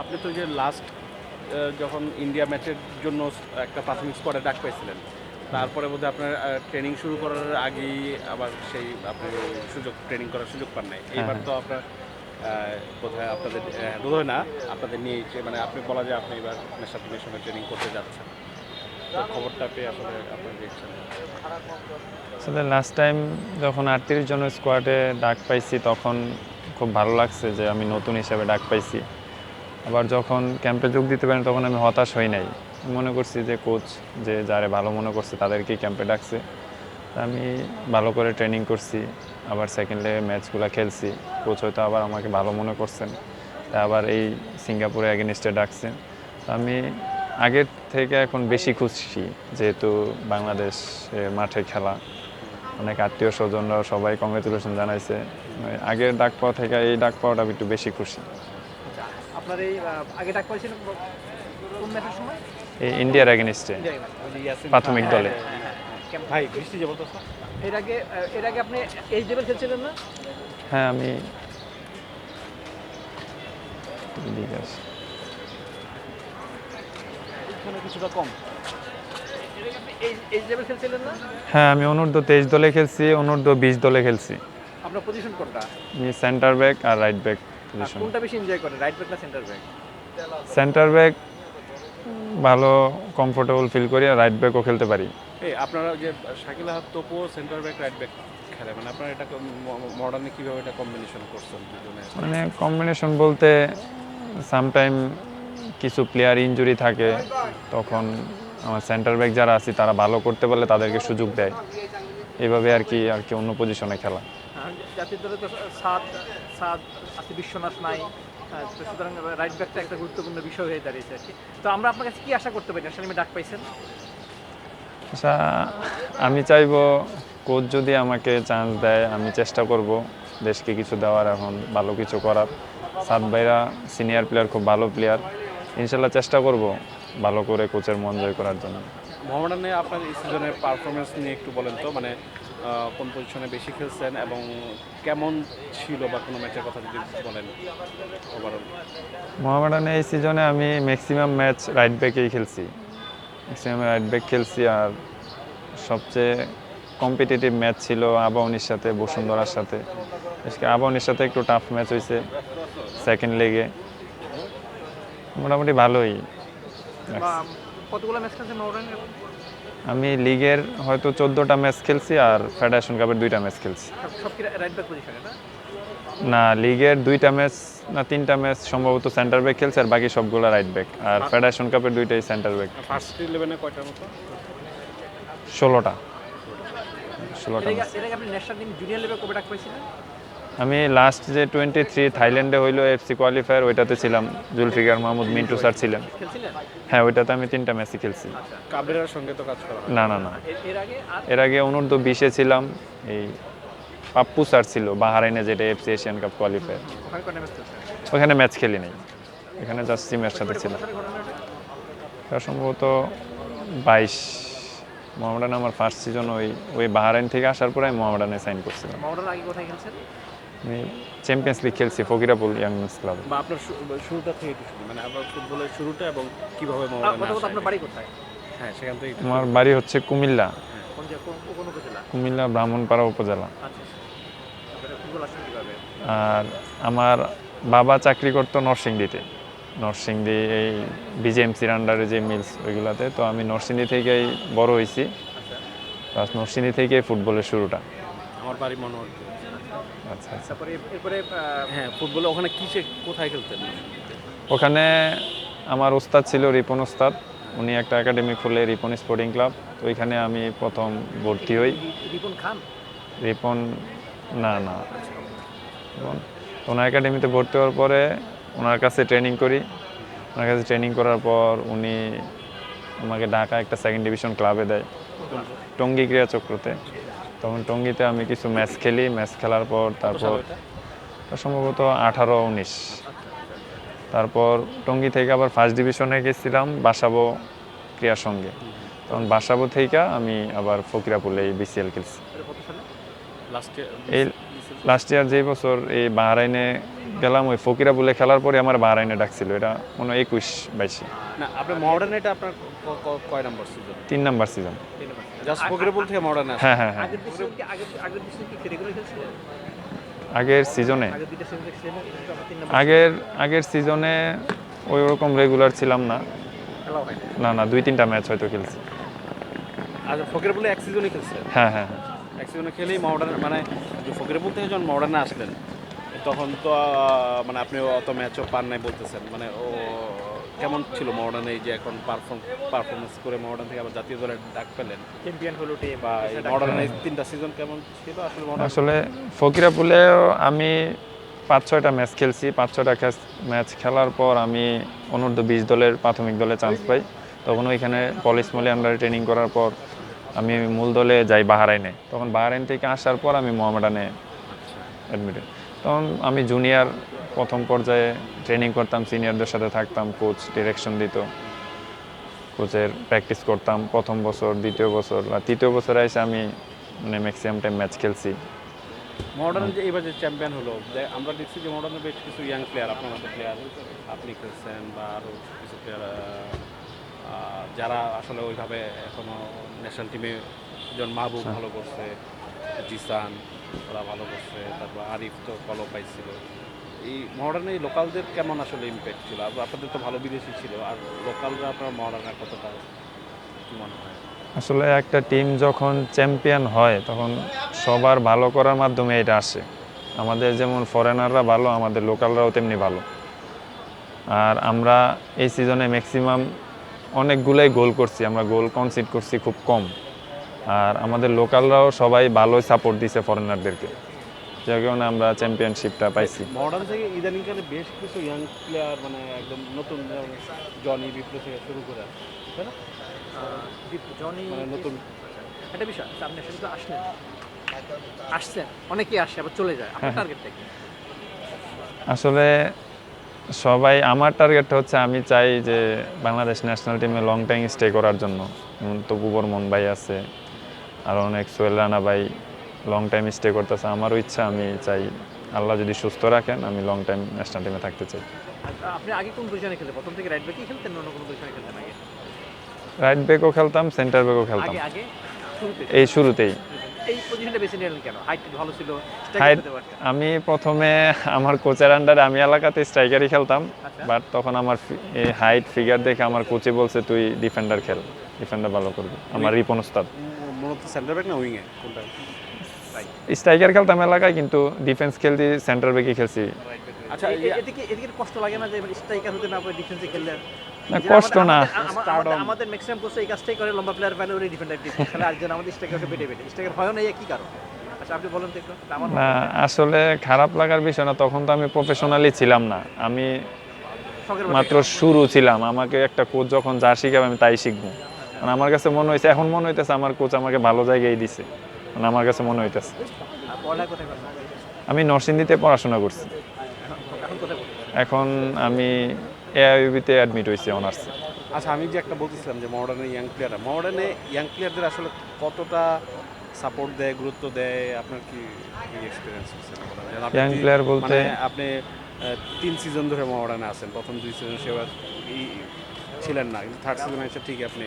আপনি তো যে লাস্ট যখন ইন্ডিয়া ম্যাচের জন্য একটা প্রাথমিক স্কোয়াডে ডাক পাইছিলেন তারপরে বোধহয় আপনার ট্রেনিং শুরু করার আগেই আবার সেই আপনি সুযোগ ট্রেনিং করার সুযোগ পান নাই। এইবার হ্যাঁ। তো আপনার বোধহয় আপনাদের বোধহয় না আপনাদের নিয়ে মানে আপনি বলা যায় আপনি এবার নেশা টিমের সঙ্গে ট্রেনিং করতে যাচ্ছেন। খবরটা পেয়ে আসলে আপনার রিয়েকশন আসলে লাস্ট টাইম যখন আটত্রিশ জনের স্কোয়াডে ডাক পাইছি তখন খুব ভালো লাগছে যে আমি নতুন হিসাবে ডাক পাইছি। আবার যখন ক্যাম্পে যোগ দিতে পারেন, তখন আমি হতাশ হই নাই। মনে করছি যে কোচ যে যারে ভালো মনে করছে, তাদেরকেই ক্যাম্পে ডাকছে। আমি ভালো করে ট্রেনিং করছি, আবার সেকেন্ডে ম্যাচগুলো খেলছি। কোচ হয়তো আবার আমাকে ভালো মনে করছেন আবার এই সিঙ্গাপুরে অ্যাগেনিস্টে ডাকছেন আমি আগের থেকে এখন বেশি খুশি, যেহেতু বাংলাদেশ মাঠে খেলা। অনেক আত্মীয় স্বজনরা সবাই কংগ্রেচুলেশন জানাইছে। আগের ডাক পাওয়া থেকে এই ডাক পাওয়াটা আমি একটু বেশি খুশি। আপনার এই আগে ডাক পাইছিলেন কোন ম্যাচের সময়? এই ইন্ডিয়ার অ্যাগেনিস্টে প্রাথমিক দলে। ভাই বৃষ্টি যে বলতো এর আগে এর আগে আপনি এইচ লেভেল খেলছিলেন না? হ্যাঁ আমি ঠিক কিছুটা কম। এর আগে আপনি এইচ লেভেল খেলছিলেন না? হ্যাঁ আমি অনূর্ধ্ব তেইশ দলে খেলছি অনূর্ধ্ব বিশ দলে খেলছি। আপনার পজিশন কোনটা? আমি সেন্টার ব্যাক আর রাইট ব্যাক পজিশন কোনটা বেশি এনজয় করেন রাইট ব্যাক না সেন্টার ব্যাক সেন্টার ব্যাক ভালো কমফোর্টেবল ফিল করি আর রাইট ব্যাকও খেলতে পারি। এই আপনারা যে Shakil Ahad Topu centre back right back খেলে মানে আপনারা এটা মডার্নে কীভাবে এটা কম্বিনেশন করছেন দুজনে? মানে কম্বিনেশন বলতে সামটাইম কিছু প্লেয়ার ইনজুরি থাকে তখন আমার সেন্টার ব্যাক যারা আছে তারা ভালো করতে পারলে তাদেরকে সুযোগ দেয়। এইভাবে আর কি আর কি অন্য পজিশনে খেলা। জাতীয় দলে তো সাত সাত আছে বিশ্বনাথ নাই সুতরাং রাইট ব্যাকটা একটা গুরুত্বপূর্ণ বিষয় হয়ে দাঁড়িয়েছে আর কি। তো আমরা আপনার কাছে কি আশা করতে পারি? ন্যাশনাল টিমে ডাক পাইছেন। আচ্ছা আমি চাইব কোচ যদি আমাকে চান্স দেয় আমি চেষ্টা করব দেশকে কিছু দেওয়ার এখন ভালো কিছু করার। সাত ভাইরা সিনিয়র প্লেয়ার খুব ভালো প্লেয়ার ইনশাল্লাহ চেষ্টা করব ভালো করে কোচের মন জয় করার জন্য। মোহামেডানে আপনার এই সিজনের পারফরমেন্স নিয়ে একটু বলেন তো মানে কোন পজিশনে বেশি খেলছেন এবং কেমন ছিল বা কোনো ম্যাচের কথা যদি বলেন ওভারঅল মোহামেডানে এই সিজনে আমি ম্যাক্সিমাম ম্যাচ রাইট ব্যাকেই খেলছি। ম্যাক্সিমাম রাইট ব্যাক খেলছি আর সবচেয়ে কম্পিটিটিভ ম্যাচ ছিল আবাহনীর সাথে বসুন্ধরার সাথে। আবাহনীর সাথে একটু টাফ ম্যাচ হয়েছে সেকেন্ড লেগে মোটামুটি ভালোই। কতগুলো ম্যাচ মোহামেডান আমি লিগের হয়তো চোদ্দোটা ম্যাচ খেলছি আর ফেডারেশন কাপের দুইটা ম্যাচ খেলছি। না? লিগের দুইটা ম্যাচ না তিনটা ম্যাচ সম্ভবত সেন্টার ব্যাক খেলছে আর বাকি সবগুলো রাইট ব্যাক আর ফেডারেশন কাপের দুইটাই সেন্টার ব্যাক ফার্স্ট ইলেভেনে কয়টার মতো? ষোলোটা। ষোলোটা জুনিয়র লেভেল কবে ডাক পাইছিলেন? আমি লাস্ট যে টোয়েন্টি থ্রি থাইল্যান্ডে হইল এফসি কোয়ালিফায়ার ওইটাতে ছিলাম। জুলফিকার মাহমুদ মিন্টু স্যার ছিলেন। হ্যাঁ ওইটাতে আমি তিনটা ম্যাচই খেলছি। কাবরেরার সঙ্গে তো কাজ করা না না না। এর আগে অনূর্ধ্ব বিশে ছিলাম এই পাপ্পু স্যার ছিল বাহারাইনে যেটা এফসি এশিয়ান কাপ কোয়ালিফায়ার ওখানে ম্যাচ খেলি নাই। এখানে জাস্ট টিমের সাথে ছিলাম। এটা সম্ভবত বাইশ। মোহামেডান আমার ফার্স্ট সিজন ওই ওই বাহারাইন থেকে আসার পরে আমি মোহামেডানে সাইন করছিলাম। মোহামেডান আগে কোথায় খেলছেন? আমি চ্যাম্পিয়ন্স লিগ খেলছি ফকিরাপুল ইয়াং মেন্স ক্লাব বা আপনার শুরুটা থেকে একটু শুনি মানে আপনার ফুটবলের শুরুটা এবং কীভাবে আপনার বাড়ি কোথায়? হ্যাঁ সেখান থেকে আমার বাড়ি হচ্ছে কুমিল্লা। কোন যে কোন কোন উপজেলা? কুমিল্লা ব্রাহ্মণপাড়া উপজেলা। আচ্ছা তারপরে ফুটবল আসলে কীভাবে? আর আমার বাবা চাকরি করতো নরসিংদীতে। নরসিংদী এই বিজেএমসির আন্ডারে যে মিলস ওইগুলাতে তো আমি নরসিংদী থেকেই বড় হয়েছি আচ্ছা। প্লাস নরসিংদী থেকেই ফুটবলের শুরুটা। আমার বাড়ি মনোহর আচ্ছা আচ্ছা। তারপরে এরপরে হ্যাঁ ফুটবলে ওখানে কিসে কোথায় খেলতেন? ওখানে আমার ওস্তাদ ছিল রিপন ওস্তাদ। উনি একটা একাডেমি খুলে রিপন স্পোর্টিং ক্লাব। তো ওইখানে আমি প্রথম ভর্তি হই। রিপন খান? রিপন না না। ওনার একাডেমিতে ভর্তি হওয়ার পরে ওনার কাছে ট্রেনিং করি। ওনার কাছে ট্রেনিং করার পর উনি আমাকে ঢাকা একটা সেকেন্ড ডিভিশন ক্লাবে দেয়। টঙ্গী ক্রীড়া চক্রতে। তখন টঙ্গীতে আমি কিছু ম্যাচ খেলি ম্যাচ খেলার পর তারপর সম্ভবত আঠারো উনিশ। তারপর টঙ্গী থেকে আবার ফার্স্ট ডিভিশনে গেছিলাম বাসাবো ক্রিয়ার সঙ্গে। তখন বাসাবো থেকে আমি আবার ফকিরাপুলে বিসিএল খেলছি। এই লাস্ট ইয়ার যেই বছর এই বাহরাইনে গেলাম ওই ফকিরা বলে খেলার পরে আমার বাহারাইনে ডাকছিল। এটা মনে হয় একুশ বাইশে। না আপনি মডার্ন এটা আপনার ক- ক- কয় নাম্বার সিজন তিন নাম্বার সিজন জাস্ট ফকিরবল থেকে মডার্নে আসে হ্যাঁ হ্যাঁ হ্যাঁ। আগের সিজনে আগের সিজন আগের সিজনে ওই রকম রেগুলার ছিলাম না। না না দুই তিনটা ম্যাচ হয়তো খেলছি। আচ্ছা ফকিরবলে এক সিজনই খেলছিলেন হ্যাঁ হ্যাঁ হ্যাঁ। এক সিজনে খেলেই মডার্ন মানে ফকিরবল থেকে যখন মডার্নে আসলেন তখন তো মানে আপনি অত ম্যাচও পান নাই বলতেছেন। মানে ও কেমন ছিল মডার্ন এই যে এখন পারফর্ম পারফরমেন্স করে মডার্ন থেকে আবার জাতীয় দলের ডাক পেলেন? চ্যাম্পিয়ন হলো টিম বা মডার্ন এই তিনটা সিজন কেমন ছিল আসলে আসলে ফকিরাপুলেও আমি পাঁচ ছয়টা ম্যাচ খেলছি পাঁচ ছয়টা ম্যাচ খেলার পর আমি অনূর্ধ্ব বিশ দলের প্রাথমিক দলে চান্স পাই। তখন ওইখানে পলিশ মলি আন্ডারে ট্রেনিং করার পর আমি মূল দলে যাই বাহারাইনে। তখন বাহারাইন থেকে আসার পর আমি মোহামেডানে অ্যাডমিট তখন আমি জুনিয়র প্রথম পর্যায়ে ট্রেনিং করতাম সিনিয়রদের সাথে থাকতাম কোচ ডিরেকশন দিত। কোচের প্র্যাকটিস করতাম প্রথম বছর দ্বিতীয় বছর বা তৃতীয় বছরে এসে আমি মানে ম্যাক্সিমাম টাইম ম্যাচ খেলছি। মডার্ন যে এবার যে চ্যাম্পিয়ন হলো আমরা দেখছি যে মডার্নে বেশ কিছু ইয়াং প্লেয়ার আপনার মতো প্লেয়ার আপনি খেলছেন বা আরও কিছু প্লেয়ার যারা আসলে ওইভাবে এখনও ন্যাশনাল টিমে যেমন মাহবুব ভালো করছে জিসান ওরা ভালো করছে তারপর আরিফ তো ফলো পাইছিল। এই মডার্নে এই লোকালদের কেমন আসলে ইম্প্যাক্ট ছিল? আর আপনাদের তো ভালো বিদেশি ছিল, আর লোকালরা আপনার মডার্নে কতটা কি মনে হয়? আসলে একটা টিম যখন চ্যাম্পিয়ন হয়, তখন সবার ভালো করার মাধ্যমে এটা আসে। আমাদের যেমন ফরেনাররা ভালো, আমাদের লোকালরাও তেমনি ভালো। আর আমরা এই সিজনে ম্যাক্সিমাম অনেকগুলোই গোল করছি, আমরা গোল কনসিড করছি খুব কম। আর আমাদের লোকালরাও সবাই ভালোই সাপোর্ট দিছে ফরেনারদেরকে যে কারণে আমরা চ্যাম্পিয়নশিপটা পাইছি। মডার্ন থেকে ইদানিংকালে বেশ কিছু ইয়াং প্লেয়ার মানে একদম নতুন জনি বিপ্লব থেকে শুরু করে তাই না? জনি মানে নতুন। একটা বিষয় আপনি আসলে তো আসলেন। আসছেন অনেকেই আসে আবার চলে যায়। আপনার টার্গেটটা কি? আসলে সবাই আমার টার্গেটটা হচ্ছে আমি চাই যে বাংলাদেশ ন্যাশনাল টিমে লং টাইম স্টে করার জন্য। যেমন তপু বর্মন ভাই আছে আর অনেক সোহেল রানা ভাই। লং টাইম স্টে করতেছে আমারও ইচ্ছা আমি চাই আল্লাহ যদি সুস্থ রাখেন আমি লং টাইম ন্যাশনাল টিমে থাকতে চাই। আপনি আগে কোন পজিশনে খেলতেন? প্রথম থেকে রাইট ব্যাকই খেলতেন না অন্য কোনো পজিশনে খেলতেন আগে? রাইট ব্যাকও খেলতাম সেন্টার ব্যাকও খেলতাম। আগে আগে? এই শুরুতেই। এই পজিশনটা বেছে নিলেন কেন? হাইট ভালো ছিল Height- স্ট্রাইক হতে পারতেন। আমি প্রথমে আমার কোচের আন্ডারে আমি এলাকাতে স্ট্রাইকারই খেলতাম আচ্ছা। বাট তখন আমার হাইট ফিগার দেখে আমার কোচে বলছে তুই ডিফেন্ডার খেল ডিফেন্ডার ভালো করবি। আমার রিপন ওস্তাদ। মূলত সেন্টার ব্যাক না কোনটা? স্ট্রাইকার খেলতাম এলাকায় কিন্তু ডিফেন্স খেলছি সেন্টার ব্যাকে খেলছি। আচ্ছা এদিকে এদিকে কষ্ট লাগে না যে স্ট্রাইকার হতে না পারে ডিফেন্সে খেললেন না কষ্ট আমাদের- না ম্যাক্সিমাম কোচ এই কাজটাই করে লম্বা প্লেয়ার পেলে ওরে ডিফেন্ডার খেলে আর যেন আমাদের স্ট্রাইকারকে পেটে পেটে। স্ট্রাইকার হয় না কি কারণ? আচ্ছা না আসলে খারাপ লাগার বিষয় না তখন তো আমি প্রফেশনালি ছিলাম না। আমি মাত্র শুরু ছিলাম আমাকে একটা কোচ যখন যা শিখাবে আমি তাই শিখব। মানে আমার কাছে মনে হয়েছে এখন মনে হইতেছে আমার কোচ আমাকে ভালো জায়গায় দিছে। মানে আমার কাছে মনে হইতেছে। আমি নরসিংদীতে পড়াশোনা করছি। এখন আমি এআইবিতে অ্যাডমিট হয়েছি অনার্স আচ্ছা আমি যে একটা বলতেছিলাম যে মডার্নে ইয়াং প্লেয়াররা মডার্নে ইয়াং প্লেয়ারদের আসলে কতটা সাপোর্ট দেয় গুরুত্ব দেয়? আপনার কি এক্সপিরিয়েন্স Young তি- বলতে- মানে আপনি তিন সিজন ধরে মডার্নে আছেন প্রথম দুই সিজন সেবার ই- ছিলেন না কিন্তু থার্ড সিজন এসে ঠিক আপনি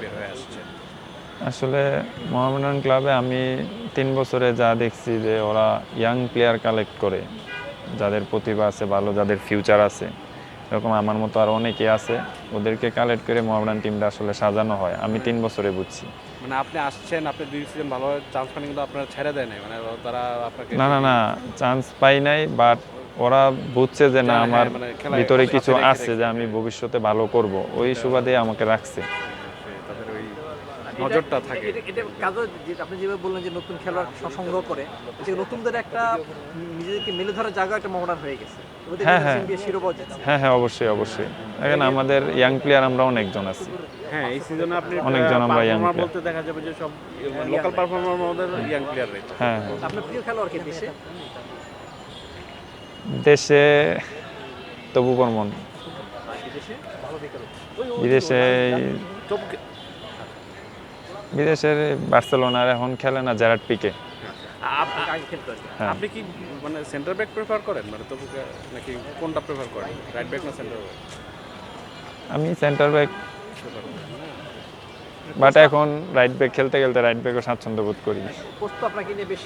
বের হয়ে আসছেন। আসলে মোহামেডান ক্লাবে আমি তিন বছরে যা দেখছি যে ওরা ইয়াং প্লেয়ার কালেক্ট করে যাদের প্রতিভা আছে ভালো যাদের ফিউচার আছে এরকম আমার মতো আর অনেকে আছে ওদেরকে কালেক্ট করে মোহামেডান টিমটা আসলে সাজানো হয়। আমি তিন বছরে বুঝছি। মানে আপনি আসছেন আপনি দুই সিজন ভালো চান্স পান কিন্তু আপনারা ছেড়ে দেয় নাই মানে তারা আপনাকে না না না চান্স পাই নাই বাট ওরা বুঝছে যে না আমার মানে ভিতরে কিছু আছে যে আমি ভবিষ্যতে ভালো করব। ওই সুবাদে আমাকে রাখছে। নজরটা থাকে। এটা- কাজও আপনি যেভাবে বললেন যে নতুন খেলোয়াড় সংগ্রহ করে যে নতুনদের একটা নিজেদেরকে মেলে ধরার জায়গা একটা মডার্ন হয়ে গেছে। হ্যাঁ, হ্যাঁ। জিতছে। হ্যাঁ হ্যাঁ অবশ্যই অবশ্যই। এখানে আমাদের ইয়াং প্লেয়ার আমরা অনেকজন আছি। হ্যাঁ এই সিজনে আপনি অনেকজন আমরা পারফর্মার player। বলতে দেখা যাবে যে সব লোকাল পারফর্মার মধ্যে ইয়াং প্লেয়ার রয়েছে হ্যাঁ হ্যাঁ। আপনার প্রিয় খেলোয়াড় কে দেশে? দেশে তবু বর্মন। বিদেশে ভালো বিকল্প বিদেশে তবু কে- বিদেশের বার্সেলোনার এখন খেলে না জেরার্ড পিকে। হ্যাঁ। আপনি কি মানে সেন্টার ব্যাক প্রেফার করেন? মানে তবু নাকি কোনটা প্রেফার করেন? রাইট ব্যাক না সেন্টার ব্যাক আমি সেন্টার ব্যাক? বাট এখন রাইট ব্যাক খেলতে খেলতে রাইট ব্যাকও স্বাচ্ছন্দ্য বোধ করি। কোচ তো আপনাকে নিয়ে বেশ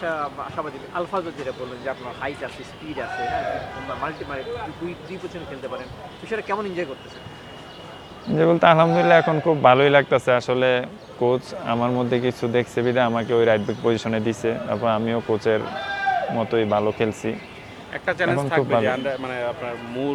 আশাবাদী। আলফাজ যেটা বললেন যে আপনার হাইট আছে স্পিড আছে হ্যাঁ মাল্টি মানে দুই দুই পজিশনে খেলতে পারেন। বিষয়টা কেমন এনজয় করতেছেন? যে বলতে আলহামদুলিল্লাহ এখন খুব ভালোই লাগতেছে। আসলে কোচ আমার মধ্যে কিছু দেখছে বিদে আমাকে ওই রাইট ব্যাক পজিশনে দিছে। তারপর আমিও কোচের মতোই ভালো খেলছি। একটা চ্যালেঞ্জ থাকবে যে। মানে আপনার মূল